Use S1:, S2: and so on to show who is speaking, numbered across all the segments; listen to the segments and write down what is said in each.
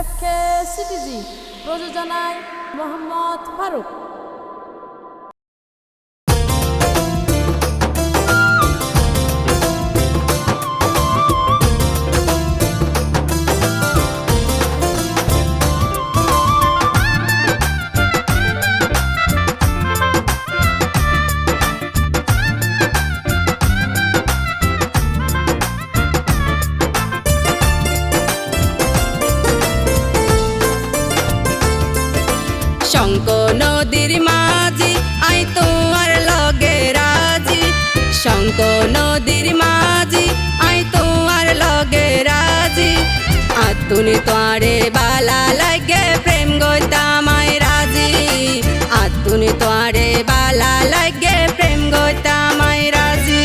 S1: F কে CTG প্রযোজনায় মোহাম্মদ ফারুক।
S2: আতুনি তোয়ারে বালা লাগে প্রেম গইতামাই রাজি। আজ আতুনি তোয়ারে বালা লাগে প্রেম গইতামাই রাজি।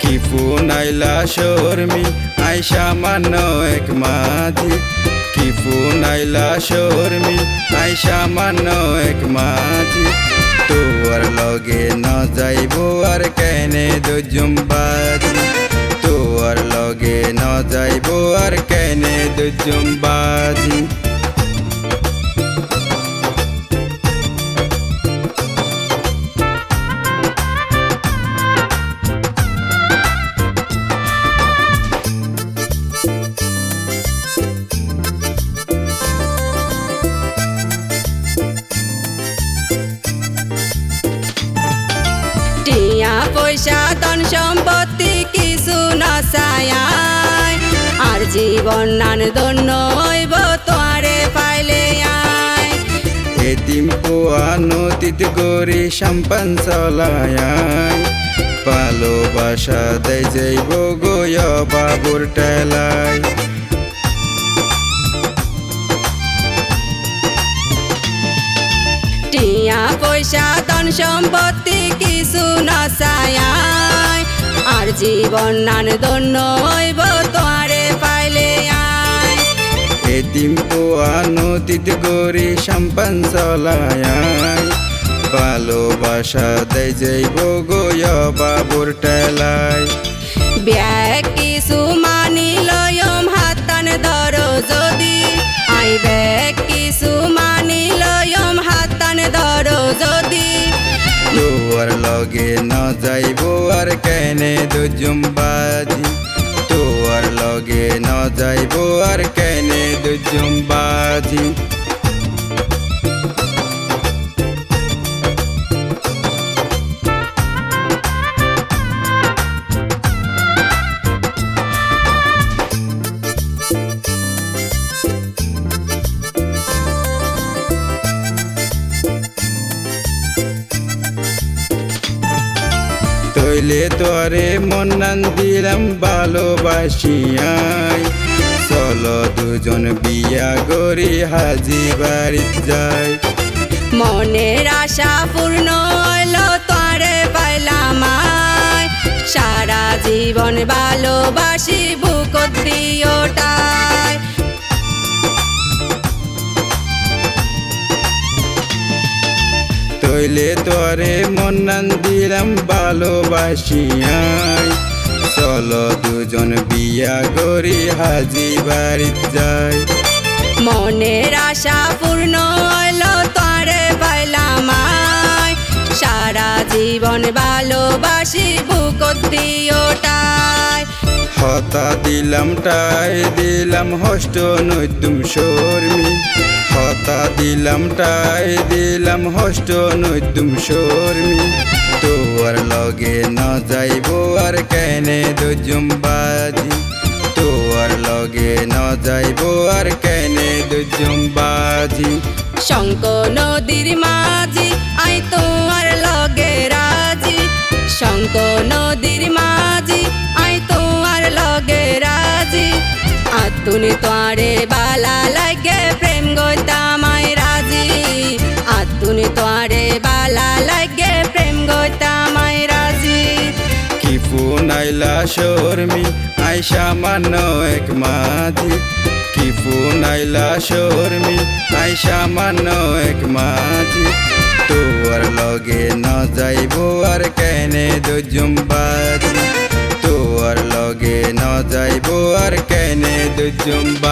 S3: কি ফুনাইলা শর্মি, আইসা মান্য এক মাঝি। কি ফুনাইলা শর্মি, আইসা মান্য এক মাঝি। তোর লগে ন যাইব আর কেনে দুজুম কেনে দুজুম
S2: পয়সা ধন সম্পত্তি কিছু নসায় জীবন নান দন্য হইব তোয়ারে পাইলে আয়।
S3: এদিম পোয়া নদীত গরি সাম্পান চলায় ভালোবাসা দেয় যাইব গয় বাবুর টেলায়
S2: টিয়া পয়সা ধন সম্পত্তি কিছু নসায় আর জীবন নান দন্য হইব
S3: নদীত গরি সাম্পান চলায় ভালোবাসা দেয় যাইব গয় বাবুর টেলায়
S2: ব্যাগ কিছু মানি লয়ম হাতান ধর যদি। আই ব্যাগ কিছু মানি লয়ম হাতান ধর যদি।
S3: তোর লগে ন যাইব আর কেনে দুজুম বাজি। তোর লগে ন যাইব আর কেনে দুজুম বাজি। তৈলে তোরে মন্নান দিলাম ভালোবাসিয়াই চলো দুজন বিয়া গরি হাজি বাড়িত যাই
S2: মনের আশা পূর্ণ হলো তোরে পাইলাম। সারা জীবন ভালোবাসি বুক দিওটায়
S3: তৈলে তোরে মন্নান দিলাম ভালোবাসিয়াই। চলো দুজন বিয়া গরি হাজি বাড়িত যায়
S2: মনের আশা পূর্ণ হইল তোরে পাইলাম আয়। সারা জীবন ভালোবাসি বুক দিওটায়
S3: হতা দিলাম টাই, দিলাম হষ্ট নৈতুম শর্মি। হতা দিলাম টাই, দিলাম হষ্ট নৈতুম শর্মি। তোর লগে ন যাইব আর কেনে দুজুম বাজি। তোর লগে ন যাইব আর কেনে দুজুম বাজি।
S2: শঙ্ক নদীর মাঝি আই তোমার লগে রাজি। শঙ্ক নদীর আতুনি তোয়ারে বালা লাগে, প্রেম গইতামাই রাজি। আতুনি তোয়ারে বালা লাগে, প্রেম গইতামাই রাজি।
S3: কি ফুনাইলা শর্মি, আইসা মান্য এক মাঝি। কি ফুনাইলা শর্মি, আইসা মান্য এক মাঝি। তোর লগে ন যাইব আর কেনে দুজুম তোর লগে ন যাইব